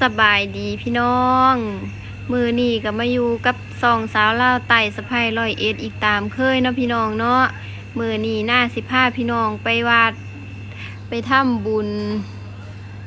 สบายดีพี่น้อง มือนี่ก็มาอยู่กับสองสาวเล่าไต่สะพายร้อยเอ็ดอีกตามเคยเนาะพี่น้องเนาะมือนี่หน้าสิพาพี่น้องไปวัด ไปถ้ำบุญ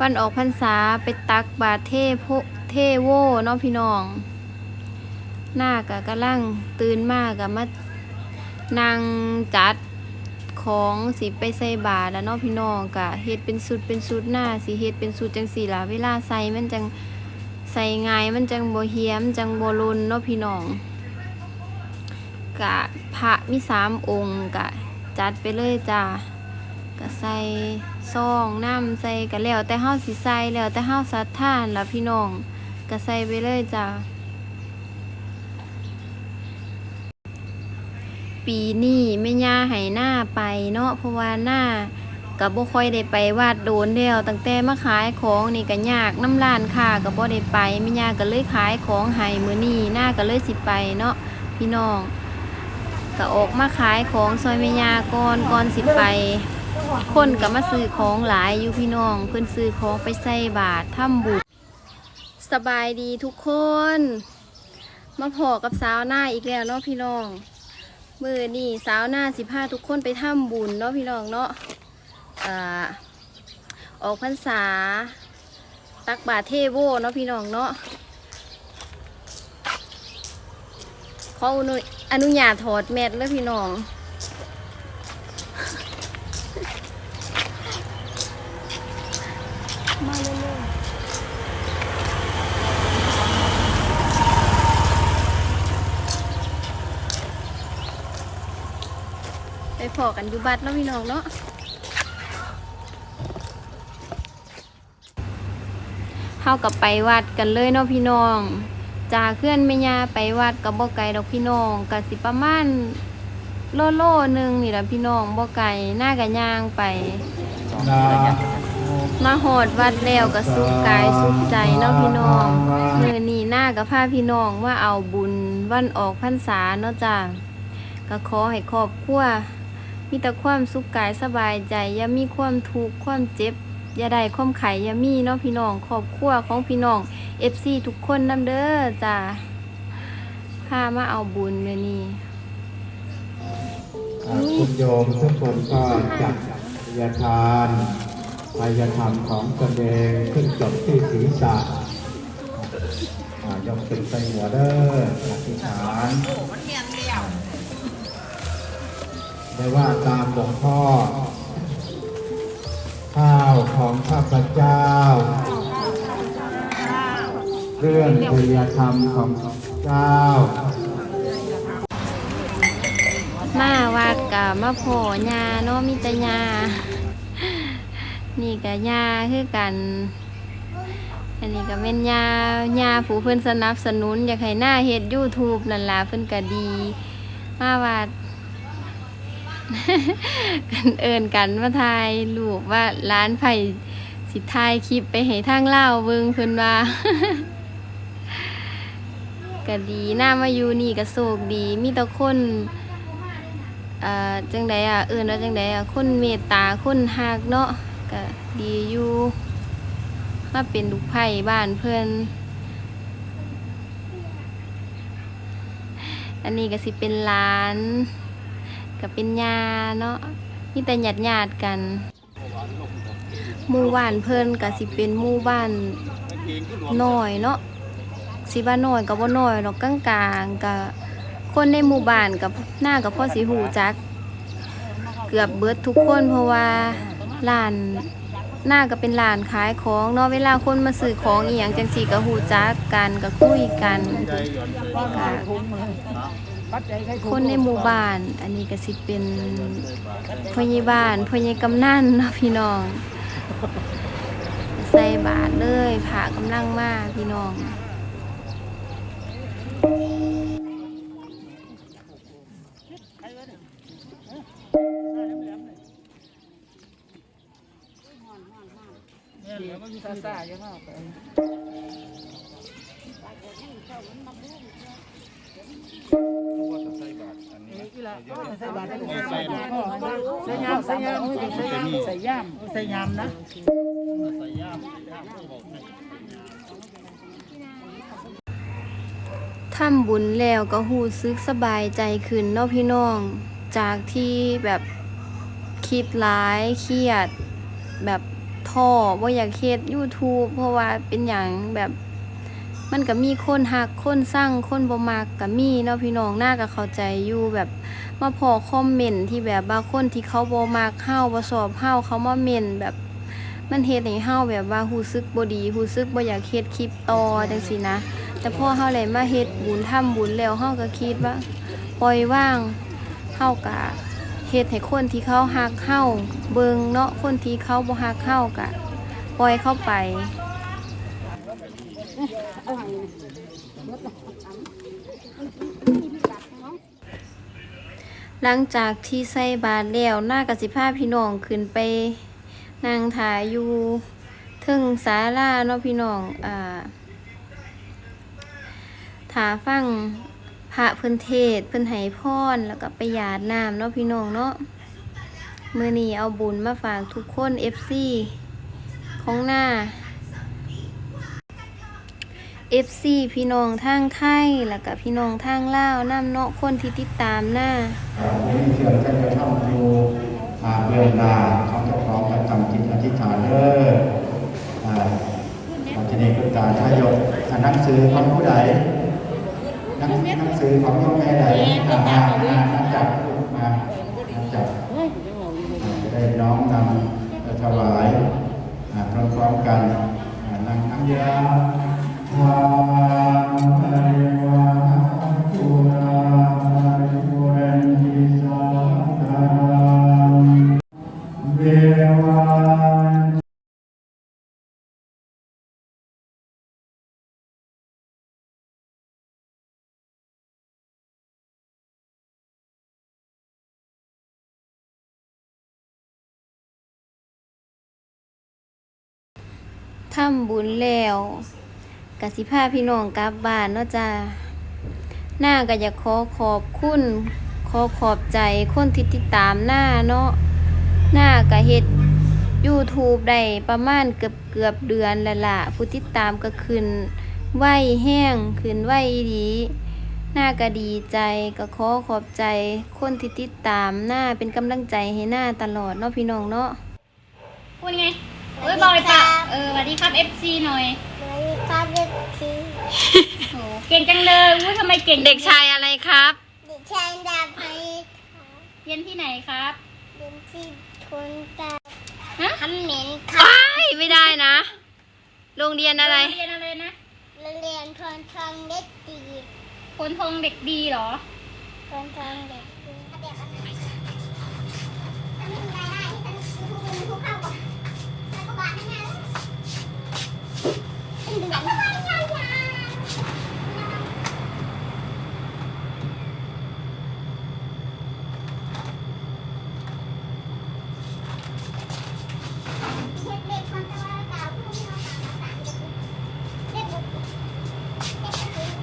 วันออกพรรษาไปตักบาเทพเทโวเนาะพี่น้อง หน้ากะกำลังตื่นมากกะมานางจัด ของสิไปใส่บาตรแล้วเนาะพี่น้องกะเฮ็ดเป็นสุดเป็นสุดหน้าสิเฮ็ดเป็นสุดจังสี่ล่ะเวลาใส่มันจังใส่ง่ายมันจังบ่เหียมจังบ่ลนเนาะพี่น้องกะพระมีสามองค์กะจัดไปเลยจ้ากะใส่ซองน้ำใส่กะแล้วแต่เฮาสิใส่แล้วแต่เฮาศรัทธาล่ะพี่น้องกะใส่ไปเลยจ้า ปีนี้แม่ย่าให้หน้าไปเนาะเพราะว่าหน้ากับบ่ค่อยได้ไปวาดโดนแล้วตั้งแต่มาขายของนี่ก็ยากน้ำร้านค่ะก็บ่ได้ไปแม่ย่าก็เลยขายของให้มื้อนี้หน้าก็เลยสิไปเนาะพี่น้องก็ออกมาขายของซอยแม่ย่าก่อนก่อนสิไป คนก็มาซื้อของหลายอยู่พี่น้อง เพิ่นซื้อของไปใส่บาตรทำบุญสบายดีทุกคน มาพอกับสาวหน้าอีกแล้วเนาะพี่น้อง มือนี่สาวหน้าสิพาทุกคนไปทำบุญเนาะพี่น้องเนาะออกพรรษา ตักบาเทโวเนาะพี่น้องเนาะขออนุอนุญาตถอดแมสแล้วพี่น้องมาเร็ว ไปพอกันอยู่บัดเนาะพี่น้องเนาะเฮากับไปวัดกันเลยเนาะพี่น้อง จากเคลื่อนแม่ยาไปวัดกับบ่ไกลดอกพี่น้องก็สิประมาณโลโลหนึ่งนี่แหละพี่น้องบ่ไกลหน้ากันย่างไป มาโหดวัดแล้วก็สุขกายสุขใจเนาะพี่น้องมือนี้หน้ากับพาพี่น้องว่าเอาบุญวันออกพรรษาเนาะจ้ะก็ขอให้ครอบครัว มีแต่ความสุขกายสบายใจ อย่ามีความทุกข์ความเจ็บ อย่าได้ความไข่อย่ามีเนาะพี่น้องครอบครัวของพี่น้อง FC ทุกคนนํเด้อจ้ะพามาเอาบุญมื้อนี้คุณโยมทุกคนก็จัดยาทานพยธรรมของตนเองขึ้นจบที่ศีรษะอ่ายกขึ้นใส่หัวเด้ออธิษฐาน ได้ว่าตามหลวงพ่อ ข้าวของข้าพเจ้า เรื่องพยธรรมของเจ้า มาวัดกับมาโผญาเนมีแต่ญานี่กับญาคือกัน อันนี้ก็เป็นญาญาผู้เพิ่อนสนับสนุน อยากให้หน้าเฮ็ด YouTube นั่นล่ะเพิ่นก็ดี มาวัด กันเอิ้นกันมาถ่ายรูปว่าร้านไผ่สิถ่ายคลิปไปให้ทางเลาเบิ่งเพิ่นว่าก็ดีหน้ามาอยู่นี่ก็โชคดีมีแต่คนอ่าจังใดอะเอื่นว่าจังใดอะคนเมตตาคนฮักเนาะก็ดีอยู่มาเป็นลูกไผ่บ้านเพิ่นอันนี้ก็สิเป็นหลาน ก็เป็นยาเนาะมีแต่หยาดหยาดกันหมู่บ้านเพิ่นก็สิเป็นหมู่บ้านน้อยเนาะสิว่าน้อยก็บ่น้อยดอกกลางๆก็คนในหมู่บ้านกับหน้ากับพ่อสิหูจัก เกือบเบิดทุกคนเพราะว่าร้านหน้าก็เป็นร้านขายของเนาะเวลาคนมาซื้อของอีหยังจังซี่ก็หูจักกันก็คุยกันก็ คนในหมู่บ้าน อันนี้ก็สิเป็นพ่อใหญ่บ้านพ่อใหญ่กำนันเนาะพี่น้อง ใส่บาทเลยผ่ากำลังมาพี่น้องสาธายะ ใส่ยามใส่ยามใส่ยามใส่ยามนะทำบุญแล้วก็หูซึกสบายใจขึ้นเนาะพี่น้อง จากที่แบบคิดร้ายเครียด แบบท้อว่าอยากเฮ็ด YouTube เพราะว่าเป็นอย่างแบบ มันก็มีคนหักคนสร้างคนบ่มักก็มีเนาะพี่น้องน่าก็เข้าใจอยู่แบบมาพอคอมเมนต์ที่แบบบางคนที่เขาบ่มักเฮาบ่ชอบเฮาเขามาเมนแบบ มันเฮ็ดให้เฮาแบบว่ารู้สึกบ่ดีรู้สึกบ่อยากเฮ็ดคลิปต่อจังซี่นะ แต่พอเฮาเลยมาเฮ็ดบุญทำบุญแล้วเฮาก็คิดว่าปล่อยว่างเฮาก็เฮ็ดให้คนที่เขาฮักเฮาเบิ่งเนาะคนที่เขาบ่ฮักเฮาก็ปล่อยเข้าไป หลังจากที่ใส่บาตรแล้วหน้ากสิภาพี่น้องขึ้นไปนั่งถ่ายอยู่ถึงศาลาเนาะพี่น้องอ่าถาฟังพระเพิ่นเทศเพิ่นให้พรแล้วก็ไปหยาดน้ำเนาะพี่น้องเนาะมื้อนี้เอาบุญมาฝากทุกคน FC ของหน้า FC พี่น้องทางไทยแล้วก็พี่น้องทางลาวนํเนาะคนที่ติดตามหน้านี้เชื่อใจจะทำอยู่อ่าเบื้องหนาเขาจะพร้อมกับทำจิตอธิษฐานเด้ออ่าอาจจะนี้เป็นการทายกอ่านหนังสือของผู้ใดหนังหนังสือของโยมแม่ใดอ่ามามาจับมาม ทำบุญแล้วกสิพาพี่น้องกลับบ้านเนาะจ้าหน้าก็อยากขอขอบคุณขอขอบใจคนที่ติดตามหน้าเนาะหน้าก็เฮ็ด YouTube ได้ประมาณเกือบเกือบเดือนแล้วล่ะผู้ติดตามก็ขึ้นไหวแห้งขึ้นไหวอีดีหน้าก็ดีใจก็ขอขอบใจคนที่ติดตามหน้าเป็นกำลังใจให้หน้าตลอดเนาะพี่น้องเนาะพูดไงเอ้ยบอกเลยปะเออสวัสดีครับ FC หน่อยเลยครับเด็กทีโหเก่งจังเลยอุ้ยทำไมเก่งเด็กชายอะไรครับ เด็กชายดาภัยเรียนที่ไหนครับเด็กที่ทุนตาฮะ คำเหม็นครับว้ายไม่ได้นะ โรงเรียนอะไรเรียนอะไรนะเรียนทนทองเด็กดีคนทองเด็กดีเหรอทนทองเด็กดีเดี๋ยวอันไหนอันนี้รายได้ที่ฉันซื้อทุกวันทุกข้าวก่อนแล้วก็บาทให้งานเป็นเดือนยาวๆเช็คเลขความตะวันตกพรุ่งนี้เราตามมาสามเดือนเลขบุกเลขกระสือ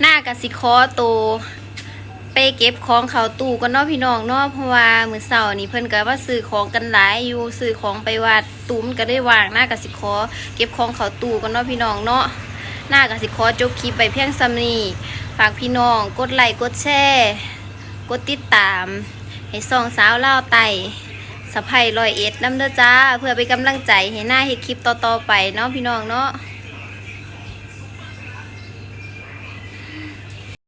หน้า กสิคอตวไปเก็บของเขาตู้กันเนาะพี่น้องเนาะเพราะว่ามือเช้านี่เพิ่นก็ว่าซื้อของกันหลายอยู่ซื้อของไปวัดตุ้มนก็ได้วางหน้ากสิคอเก็บของเขาตู้กันเนาะพี่น้องเนาะหน้ากสิคอจบคลิปไปเพียงซ้ำนี้ฝากพี่น้องกดไลค์กดแชร์กดติดตาม ให้ส่องสาวเล่าไต่สะพายรอยเอ็ดน้ำเด้อจ้า เพื่อเป็นกำลังใจให้หน้าเฮ็ดคลิปต่อๆไปเนาะพี่น้องเนาะ